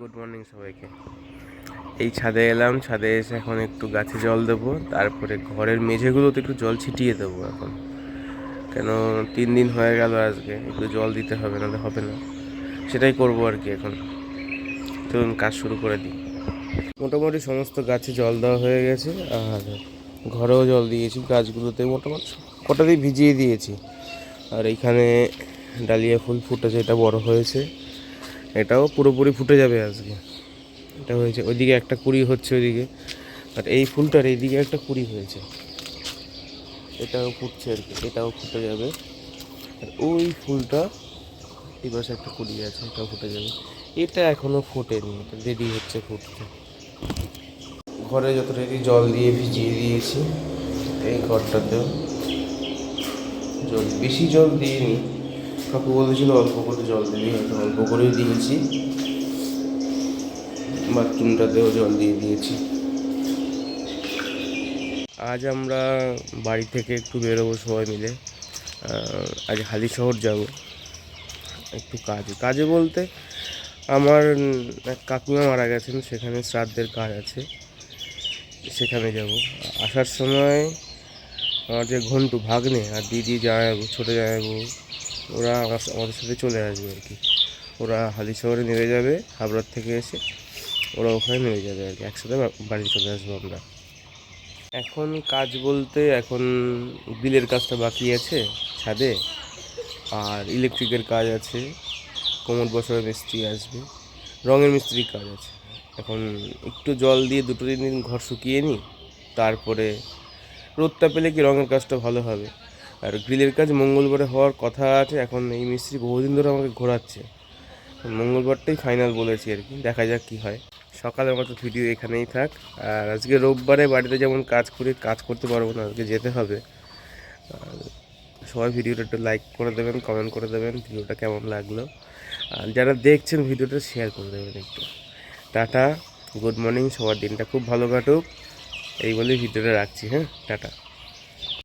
Good morning সবাইকে। এই ছাদে এলাম, ছাদে এসে এখন একটু গাছে জল দেবো, তারপরে ঘরের মেঝেগুলোতে একটু জল ছিটিয়ে দেবো এখন। কেন তিন দিন হয়ে গেল আজকে, একটু জল দিতে হবে, নাহলে হবে না। সেটাই করব আর কি এখন। চলুন, কাজ শুরু করে দিই। মোটামুটি সমস্ত গাছে জল দেওয়া হয়ে গেছে, আর ঘরেও জল দিয়েছি গাছগুলোতে মোটামুটি কটাতেই ভিজিয়ে দিয়েছি। আর এইখানে ডালিয়া ফুল ফুটেছে, এটা বড় হয়েছে। এটাও পুরোপুরি ফুটে যাবে আজকে। এটা হয়েছে, ওইদিকে একটা কুড়ি হচ্ছে ওইদিকে। আর এই ফুলটার এইদিকে একটা কুড়ি হয়েছে। এটাও ফুটছে আর কি, এটাও ফুটে যাবে। আর ওই ফুলটা এই পাশে একটা কুড়ি আছে, এটাও ফুটে যাবে। এটা এখনও ফোটেনি, এটা রেডি হচ্ছে ফুটতে। ঘরে যত রেডি জল দিয়ে ভিজিয়ে দিয়েছি, এই ঘরটাতেও। জল, বেশি জল দিয়ে দিইনি। কাকু বলেছিল অল্প করে জল দিবি অল্প করেই দিয়েছি। বাথরুমটাতেও জল দিয়ে দিয়েছি। আজ আমরা বাড়ি থেকে একটু বেরোবো সবাই মিলে। আজ হালি শহর যাব। একটু কাজে। কাজে বলতে আমার এক কাকিমা মারা গেছেন, সেখানে শ্রাদ্ধের কাজ আছে। সেখানে যাব। আসার সময় আমার যে ঘন্টু ভাগ্নে আর দিদি জামাইবাবু, ছোটো জামাইবাবু ওরা আমার আমাদের সাথে চলে আসবে আর কি। ওরা হালি শহরে নেমে যাবে, হাবড়ার থেকে এসে ওরা ওখানে নেমে যাবে আর কি। একসাথে বাড়ি চলে আসব আমরা। এখন কাজ বলতে এখন বিলের কাজটা বাকি আছে ছাদে, আর ইলেকট্রিকের কাজ আছে, কোমর বসার মিস্ত্রি আসবে, রঙের মিস্ত্রির কাজ আছে। এখন একটু জল দিয়ে দুটো তিন দিন ঘর শুকিয়ে নিই, তারপরে রোদটা পেলে কি রঙের কাজটা ভালো হবে। আর গ্রিলের কাজ মঙ্গলবারে হওয়ার কথা আছে, এখন এই মিস্ত্রি বহুদিন ধরে আমাকে ঘোরাচ্ছে। মঙ্গলবারটাই ফাইনাল বলেছি আর কি, দেখা যাক কি হয়। সকালের মতো ভিডিও এখানেই থাক, আর আজকে রোববারে বাড়িতে যেমন কাজ করি, কাজ করতে পারব না, আজকে যেতে হবে। সবাই ভিডিওটা একটু লাইক করে দেবেন কমেন্ট করে দেবেন, ভিডিওটা কেমন লাগল। আর যারা দেখছেন ভিডিওটা শেয়ার করে দেবেন একটু। টাটা গুড মর্নিং সবার দিনটা খুব ভালো কাটুক। এই বলেই ভিডিওটা রাখছি হ্যাঁ টাটা।